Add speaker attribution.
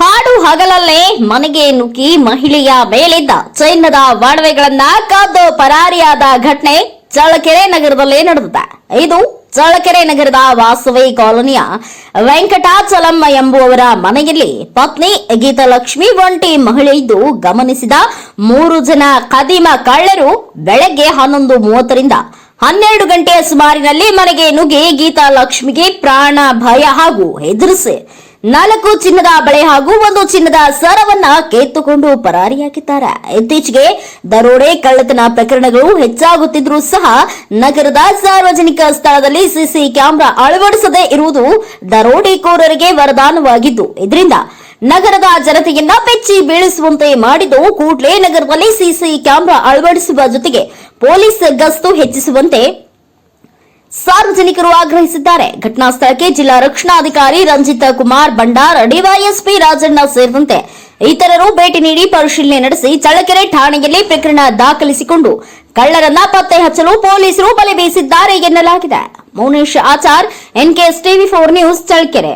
Speaker 1: ಹಾಡು ಹಗಲಲ್ಲೇ ಮನೆಗೆ ನುಗ್ಗಿ ಮಹಿಳೆಯ ಮೇಲಿದ್ದ ಚೈನ್ನದ ಒಡವೆಗಳನ್ನ ಕದ್ದು ಪರಾರಿಯಾದ ಘಟನೆ ಚಳ್ಳಕೆರೆ ನಗರದಲ್ಲಿ ನಡೆದಿದೆ. ಇದು ಚಳ್ಳಕೆರೆ ನಗರದ ವಾಸವಿ ಕಾಲೋನಿಯ ವೆಂಕಟಾಚಲಮ್ಮ ಎಂಬುವವರ ಮನೆಯಲ್ಲಿ ಪತ್ನಿ ಗೀತಲಕ್ಷ್ಮಿ ಒಂಟಿ ಮಹಿಳೆಯಿದ್ದು ಗಮನಿಸಿದ ಮೂರು ಜನ ಕದಿಮ ಕಳ್ಳರು ಬೆಳಗ್ಗೆ ಹನ್ನೊಂದು ಮೂವತ್ತರಿಂದ ಹನ್ನೆರಡು ಗಂಟೆಯ ಸುಮಾರಿನಲ್ಲಿ ಮನೆಗೆ ನುಗ್ಗಿ ಗೀತಾ ಲಕ್ಷ್ಮಿಗೆ ಪ್ರಾಣ ಭಯ ಹಾಗೂ ಹೆದರಿಸಿ ನಾಲ್ಕು ಚಿನ್ನದ ಬಳೆ ಹಾಗೂ ಒಂದು ಚಿನ್ನದ ಸರವನ್ನ ಕೆತ್ತುಕೊಂಡು ಪರಾರಿಯಾಗಿದ್ದಾರೆ. ಇತ್ತೀಚೆಗೆ ದರೋಡೆ ಕಳ್ಳತನ ಪ್ರಕರಣಗಳು ಹೆಚ್ಚಾಗುತ್ತಿದ್ರೂ ಸಹ ನಗರದ ಸಾರ್ವಜನಿಕ ಸ್ಥಳದಲ್ಲಿ ಸಿಸಿ ಕ್ಯಾಮೆರಾ ಅಳವಡಿಸದೇ ಇರುವುದು ದರೋಡೆಕೋರರಿಗೆ ವರದಾನವಾಗಿದ್ದು, ಇದರಿಂದ ನಗರದ ಜನತೆಯನ್ನ ಬೆಚ್ಚಿ ಬೀಳಿಸುವಂತೆ ಮಾಡಿದ್ದು, ಕೂಡಲೇ ನಗರದಲ್ಲಿ ಸಿಸಿ ಕ್ಯಾಮೆರಾ ಅಳವಡಿಸುವ ಜೊತೆಗೆ ಪೊಲೀಸ್ ಗಸ್ತು ಹೆಚ್ಚಿಸುವಂತೆ ಸಾರ್ವಜನಿಕರು ಆಗ್ರಹಿಸಿದ್ದಾರೆ. ಘಟನಾ ಸ್ಥಳಕ್ಕೆ ಜಿಲ್ಲಾ ರಕ್ಷಣಾಧಿಕಾರಿ ರಂಜಿತ್ ಕುಮಾರ್ ಬಂಡಾರ್ ಡಿವೈಎಸ್ಪಿ ರಾಜಣ್ಣ ಸೇರಿದಂತೆ ಇತರರು ಭೇಟಿ ನೀಡಿ ಪರಿಶೀಲನೆ ನಡೆಸಿ ಚಳ್ಳಕೆರೆ ಠಾಣೆಯಲ್ಲಿ ಪ್ರಕರಣ ದಾಖಲಿಸಿಕೊಂಡು ಕಳ್ಳರನ್ನ ಪತ್ತೆ ಹಚ್ಚಲು ಪೊಲೀಸರು ಬಲೆ ಬೀಸಿದ್ದಾರೆ ಎನ್ನಲಾಗಿದೆ. Mounesh Achar, NKS TV four news, Challakere.